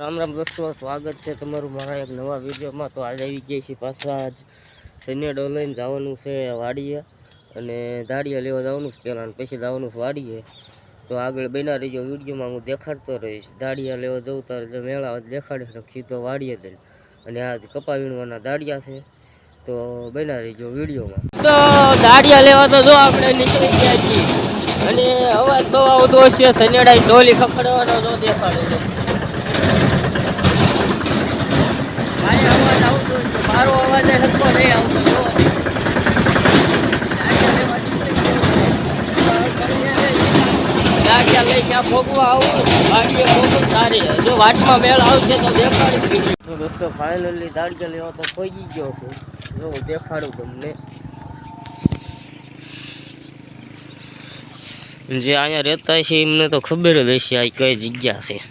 રામ રામ દોસ્તો, સ્વાગત છે તમારું મારા એક નવા વિડીયોમાં. તો આજે આવી ગયા છીએ પાછા આજ સૈન્યડો લઈને જવાનું છે વાડીએ અને દાડિયા લેવા જવાનું છે પહેલાં પછી જવાનું છે વાડીએ. તો આગળ બના રહીજો વિડીયોમાં, હું દેખાડતો રહીશ. દાડિયા લેવા જવું ત્યારે જો મેળા દેખાડીશ સીધો વાડીએ જઈને અને આજ કપા વીણવાના દાડિયા છે. તો બના રહીજો વિડીયોમાં. તો દાડિયા લેવા તો જો આપણે નીકળી ગયા છીએ. અને અવાજ બહુ આવતો હશે સૈન્યડા ડોલી ખખડવાનો જો દેખાડે છે મારે અવાજ આવતો હોય છે. મારો અવાજ સરખો નહીં આવતો જો. લઈ ત્યાં ભોગવા આવું ભોગવું, સારી. જો વાટમાં મેળ આવશે તો દેખાડી તો દોસ્તો ફાઇનલી લેવા તો પહોંચી ગયો છું. જો, હું દેખાડું તમને. જે અહીંયા રહેતા છે એમને તો ખબર જ હશે આ કઈ જગ્યા છે.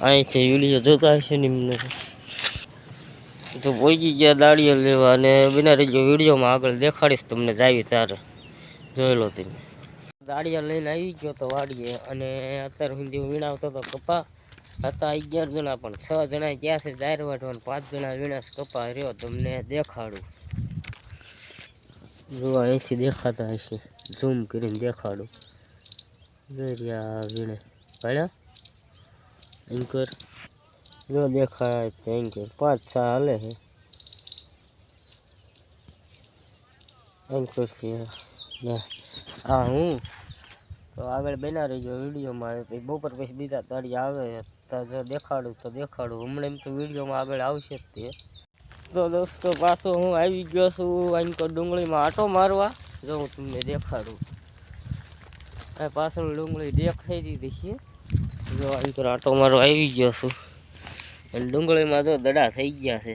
અહીંથી વીડિયો જોતા હશે ને એમને તો. પહોંચી ગયા દાળીએ લેવા અને બિના રહીજો વિડીયોમાં આગળ દેખાડીશ તમને જાવી ત્યારે. જોઈ લો તમે. દાળિયા લઈને આવી ગયો તો વાડીએ અને અત્યાર સુધી વીણાવતો હતો કપા. હતા અગિયાર જણા પણ છ જણા ગયા છે જાહેર વાટવા પાંચ જણા વીણાશ કપા રહ્યો તમને દેખાડું. જો અહીંથી દેખાતા હશે. ઝૂમ કરીને દેખાડું. જોઈ રહ્યા વીણે. ભણ્યા એન્કર જો દેખાય તો એન્કર પાંચ છ. હાલે છે છે. હા. હું? તો આગળ બના રહીજો વિડીયોમાં. પછી બપોર પછી બીજા તાળી આવે. તો જો દેખાડું તો દેખાડું. હમણાં એમ તો વિડીયોમાં આગળ આવશે જ તે. તો દોસ્તો, પાછો હું આવી ગયો છું. આંકો ડુંગળીમાં આટો મારવા. જો હું તમને દેખાડું. પાછળ ડુંગળી દેખાઈ દીધી છે. જો આંકો આટો મારવા આવી ગયો છું. અને ડુંગળીમાં જો દડા થઈ ગયા છે.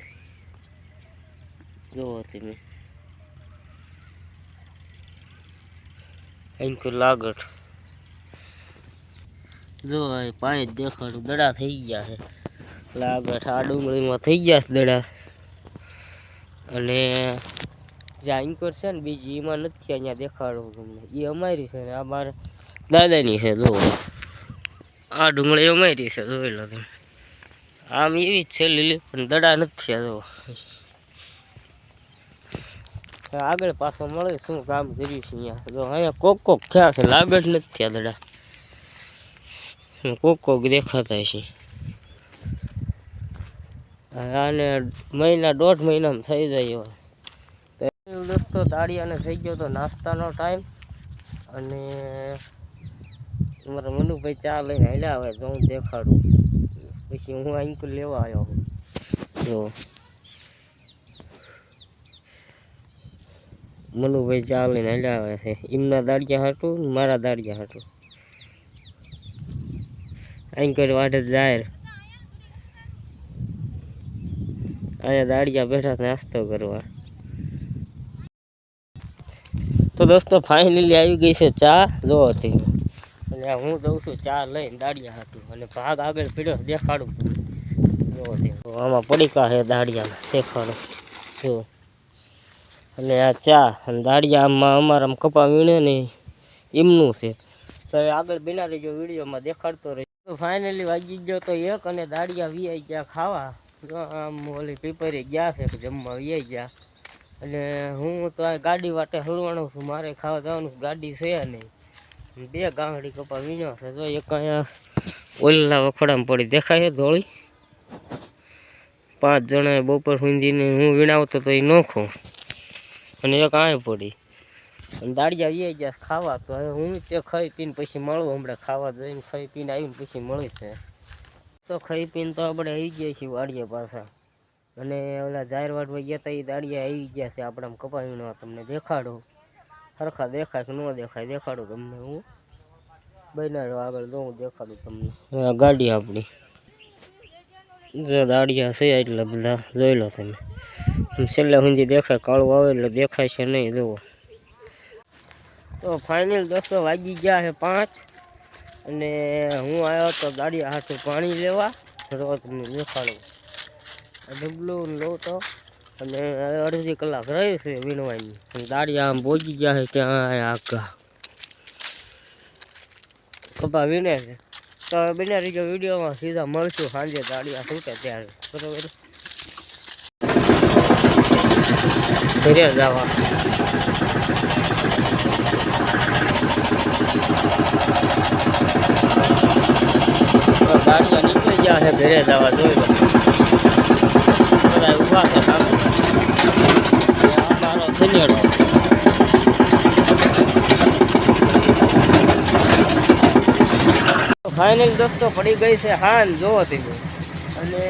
જુઓ તમે. અહીંથી લાગટ જો પાણી દેખાડું દડા થઈ ગયા છે. લાગટ આ ડુંગળીમાં થઈ ગયા છે દડા. અને જે આંકોર છે ને બીજી, એમાં નથી અહીંયા દેખાડું તમને. એ અમારી છે ને આ મારા દાદાની છે જોવો આ ડુંગળી અમારી છે, જોઈ લો તમે. આમ એવી જ છે લીલી, પણ દડા નથી જો. આગળ પાછો મળે શું કામ કર્યું છે અહીંયા. જો અહીંયા કોક કોક થયા છે, લાગડ નથી થયા દડા. કોક કોક દેખાતા છે. આને મહિના, દોઢ મહિનામાં થઈ જાય એવા. દોસ્તો દાડિયાને થઈ ગયો તો નાસ્તાનો ટાઈમ અને મારા મનુભાઈ ચા લઈને હાલ્યા આવે તો હું દેખાડું. પછી હું અહીં લેવા આવ્યો જો મનુભાઈ ચા લઈને હાલ્યા આવે છે એમના દાડિયા હાટું ને મારા દાડિયા હાટું અહીં કોઈ વાટે જાહેર અહીંયા દાડિયા બેઠા છે નાસ્તો કરવા તો દોસ્તો ફાઇનલી આવી ગઈ છે ચા જો અને હું જઉં છું, ચા લઈને દાડિયા હાટું. અને ભાગ આગળ પીડ્યો દેખાડું જો આમાં પડીકા છે દાડિયાના દેખાડું. જો અને આ ચા અને દાડિયામાં અમારા કપા વીણે ને એમનું છે. તો આગળ બિના રહીજો વિડીયોમાં દેખાડતો રહ્યો ફાઇનલી વાગી ગયો તો એક અને દાડિયા વીઆઈ ગયા ખાવા. આમ ઓલી પીપરી ગયા છે, જમવા વીઆઈ ગયા. અને હું તો આ ગાડી વાટે હળવાનું છું, મારે ખાવા જવાનું ગાડી છે નહીં. બે ગાંગડી કપા વીણ્યો છે. જો એક અહીંયા ઓલના વખોડામાં પડી દેખાય ધોળી. પાંચ જણાએ બપોર સુધીને હું વીણાવતો તો એ નોખો અને એક આય પડી. અને દાળિયા આવી ગયા ખાવા. તો હવે હું તે ખાઈ પીને પછી મળું હમણાં ખાવા જઈને ખાઈ પીને આવીને પછી મળી છે. તો ખાઈ પીને તો આપણે આવી ગયા છીએ વાડિયા પાછા. અને ઓલા જાહેર વાટવા ગયા હતા એ દાળિયા આવી ગયા છે. આપણે કપા વીણવા તમને દેખાડું. સરખા દેખાય કે ન દેખાય, દેખાડું તમને હું. બનાવ્યો આગળ તો હું દેખાડું તમને. ગાડી આપણી. જો દાડિયા છે એટલે બધા, જોઈ લો તમે. છેલ્લે સુધી દેખાય, કાળું આવે એટલે દેખાય છે નહીં, જુઓ. તો ફાઇનલ દોસ્તો વાગી ગયા છે પાંચ. અને હું આવ્યો તો ગાડી હાથે પાણી લેવા, તો તમને દેખાડું. ડબલું લો તો. અને અડધી કલાક રહી છે વીણવાની. દાડી આમ પહોંચી ગયા છે ત્યાં આગા. કપા વીણે છે. તો બને રહીજો વિડીયોમાં સીધા મળશું સાંજે દાડિયા છૂટે ત્યારે. બરોબર? ઘરે જવા ગાડીઓ નીકળી ગયા છે, ઘરે જવા જોઈ લો. બધા ઊભા છે મારો સનેડો ફાઇનલ દોસ્તો પડી ગઈ છે હાન જોવો તમે અને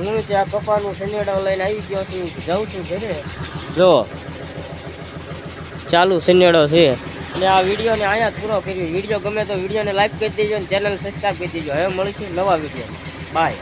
હું ત્યાં પપ્પાનું સનેડો લઈને આવી ગયો છું, જાઉં છું ઘરે. જો, ચાલુ સનેડો છે. અને આ વિડીયોને અહીંયા પૂરો કર્યો. વીડિયો ગમે તો વિડીયોને લાઈક કરી દેજો અને ચેનલ સબસ્ક્રાઈબ કરી દેજો. હવે મળીશું નવા વીડિયો બાય